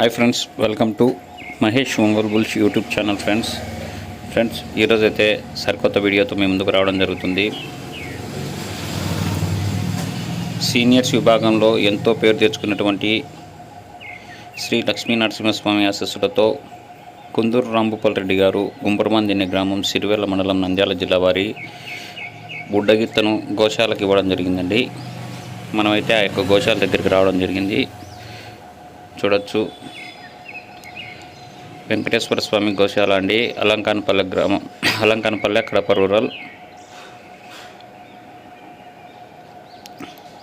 Hi friends welcome to Mahesh Ongole bulls YouTube channel friends friends ఈరోజు అయితే సరికొత్త వీడియోతో మీ ముందుకు రావడం జరుగుతుంది. సీనియర్స్ విభాగంలో ఎంతో పేరు తెచ్చుకున్నటువంటి శ్రీ లక్ష్మీ నరసింహస్వామి ఆశస్సులతో కుందూరు రాంభూపాల్ రెడ్డి గారు గుంపరమందిని గ్రామం సిరివేల మండలం నంద్యాల జిల్లా వారి బుడ్డగిత్తను గోశాలకు ఇవ్వడం జరిగిందండి. మనమైతే ఆ యొక్క గోశాల దగ్గరికి రావడం జరిగింది. చూడొచ్చు. వెంకటేశ్వర స్వామి గోశాల అండి. అలంకానపల్లె గ్రామం. అలంకానపల్లె కడప రూరల్.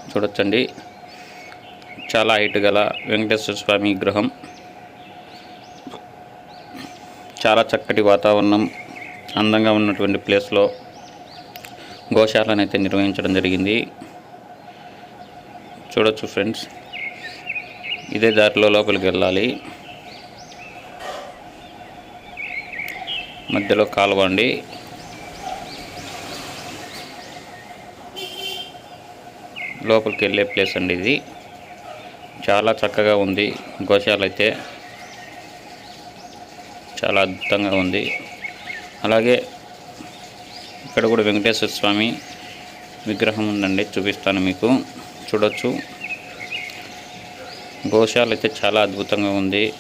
చూడొచ్చండి. చాలా హైట్ గల వెంకటేశ్వర స్వామి విగ్రహం. చాలా చక్కటి వాతావరణం అందంగా ఉన్నటువంటి ప్లేస్లో గోశాలను అయితే నిర్వహించడం జరిగింది. చూడొచ్చు ఫ్రెండ్స్. ఇదే దారిలో లోపలికి వెళ్ళాలి. మధ్యలో కాలువ అండి లోపలికి వెళ్ళే ప్లేస్ అండి ఇది. చాలా చక్కగా ఉంది. గోశాల అయితే చాలా అద్భుతంగా ఉంది. అలాగే ఇక్కడ కూడా వెంకటేశ్వర స్వామి విగ్రహం ఉందండి చూపిస్తాను మీకు. చూడొచ్చు. గోశాల అయితే చాలా అద్భుతంగా ఉంది.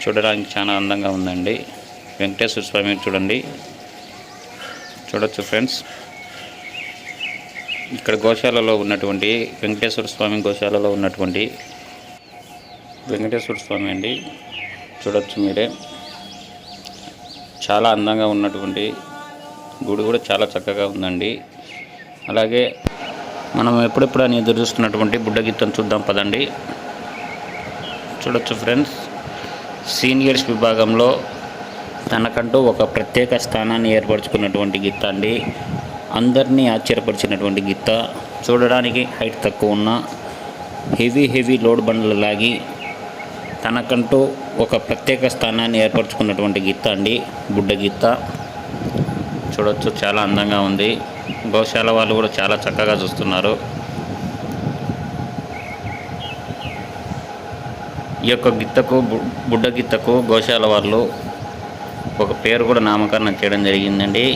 చూడడానికి చాలా అందంగా ఉందండి. వెంకటేశ్వర స్వామి చూడండి. చూడొచ్చు ఫ్రెండ్స్. ఇక్కడ గోశాలలో ఉన్నటువంటి వెంకటేశ్వర స్వామి గోశాలలో ఉన్నటువంటి వెంకటేశ్వర స్వామి అండి. చూడొచ్చు మీరే. చాలా అందంగా ఉన్నటువంటి గుడి కూడా చాలా చక్కగా ఉందండి. అలాగే మనం ఎప్పుడెప్పుడు అని ఎదురు చూస్తున్నటువంటి బుడ్డగీతం చూద్దాం పదండి. చూడొచ్చు ఫ్రెండ్స్ సీనియర్స్ విభాగంలో తనకంటూ ఒక ప్రత్యేక స్థానాన్ని ఏర్పరచుకున్నటువంటి గీత అండి. అందరినీ ఆశ్చర్యపరిచినటువంటి గీత. చూడడానికి హైట్ తక్కువ ఉన్న హెవీ హెవీ లోడ్ బండ్లు లాగి తనకంటూ ఒక ప్రత్యేక స్థానాన్ని ఏర్పరచుకున్నటువంటి గీత అండి బుడ్డ గీత. చూడొచ్చు చాలా అందంగా ఉంది. గోశాల వాళ్ళు కూడా చాలా చక్కగా చూస్తున్నారు. ఈ యొక్క గిత్తకు బుడ్డ గిత్తకు గోశాల వాళ్ళు ఒక పేరు కూడా నామకరణం చేయడం జరిగిందండి.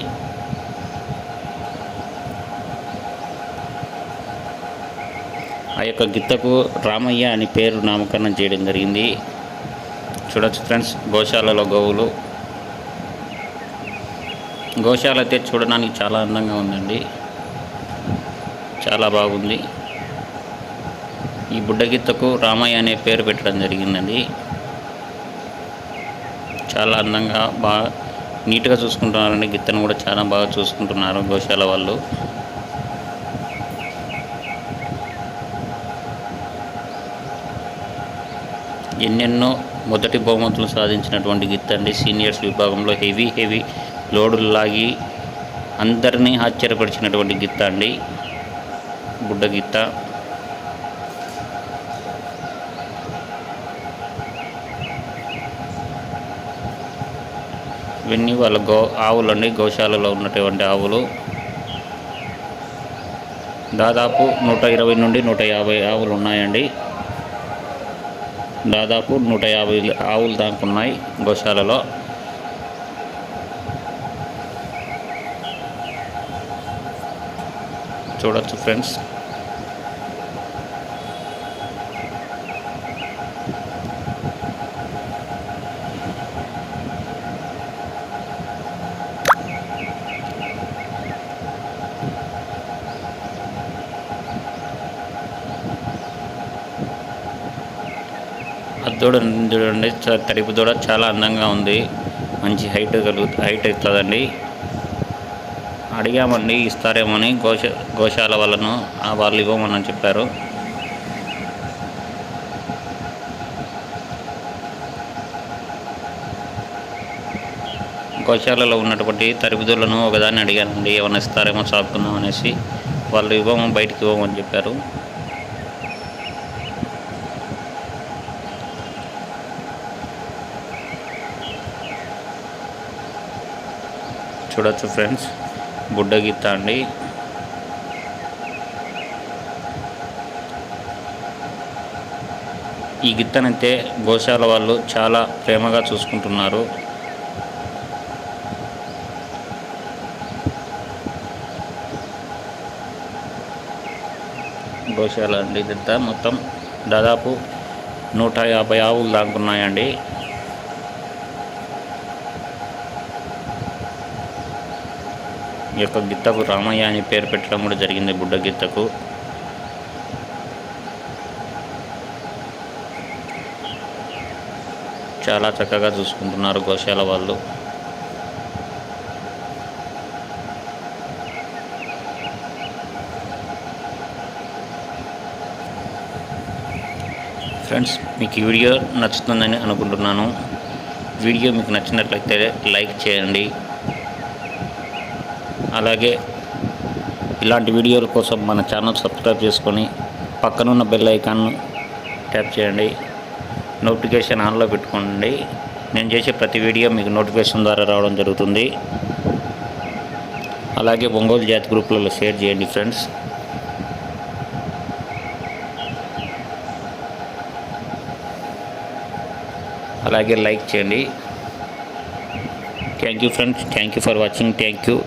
ఆ యొక్క గిత్తకు రామయ్య అని పేరు నామకరణం చేయడం జరిగింది. చూడొచ్చు ఫ్రెండ్స్ గోశాలలో గోవులు గోశాల అయితే చూడడానికి చాలా అందంగా ఉందండి. చాలా బాగుంది. ఈ బుడ్డగిత్తకు రామయ్య అనే పేరు పెట్టడం జరిగిందండి. చాలా అందంగా బాగా నీట్గా చూసుకుంటున్నారండి. గిత్తను కూడా చాలా బాగా చూసుకుంటున్నారు గోశాల వాళ్ళు. ఎన్నెన్నో మొదటి బహుమతులు సాధించినటువంటి గిత్త అండి సీనియర్స్ విభాగంలో హెవీ హెవీ లాగి అందరినీ ఆశ్చర్యపరిచినటువంటి గిత్త అండి. బుడ్డ గిత్త ఇవన్నీ వాళ్ళ గో ఆవులు అండి గోశాలలో ఉన్నటువంటి ఆవులు. దాదాపు నూట ఇరవై నుండి నూట యాభై ఆవులు ఉన్నాయండి. దాదాపు నూట యాభై ఆవులు దాకా ఉన్నాయి గోశాలలో. చూడొచ్చు ఫ్రెండ్స్. దూడ చూడండి తడిపు దూడ చాలా అందంగా ఉంది. మంచి హైట్ కలుగు హైట్ అవుతుందండి అడిగామండి ఇస్తారేమని గోశ గోశాల వాళ్ళను ఆ వాళ్ళు ఇవ్వమని చెప్పారు. గోశాలలో ఉన్నటువంటి తరిపిదులను ఒకదాన్ని అడిగానండి ఏమైనా ఇస్తారేమో సాపుకుందాం అనేసి. వాళ్ళు ఇవ్వము బయటికి ఇవ్వమని చెప్పారు. చూడొచ్చు ఫ్రెండ్స్. బుడ్డ అండి. ఈ గిత్తనైతే గోశాల వాళ్ళు చాలా ప్రేమగా చూసుకుంటున్నారు. గోశాల అండి ఇదంతా. మొత్తం దాదాపు నూట యాభై ఆవులు దాకున్నాయండి ఈ యొక్క గిత్తకు రామయ్య అని పేరు పెట్టడం కూడా జరిగింది బుడ్డ గిత్తకు. చాలా చక్కగా చూసుకుంటున్నారు గోశాల వాళ్ళు. ఫ్రెండ్స్ మీకు ఈ వీడియో నచ్చుతుందని అనుకుంటున్నాను. వీడియో మీకు నచ్చినట్లయితే లైక్ చేయండి. అలాగే ఇలాంటి వీడియోల కోసం మన ఛానల్ సబ్స్క్రైబ్ చేసుకొని పక్కనున్న బెల్ ఐకాన్ను ట్యాప్ చేయండి. నోటిఫికేషన్ ఆన్లో పెట్టుకోండి. నేను చేసే ప్రతి వీడియో మీకు నోటిఫికేషన్ ద్వారా రావడం జరుగుతుంది. అలాగే ఒంగోలు జాతి గ్రూపులలో షేర్ చేయండి ఫ్రెండ్స్ అలాగే లైక్ చేయండి. Thank you friends thank you for watching thank you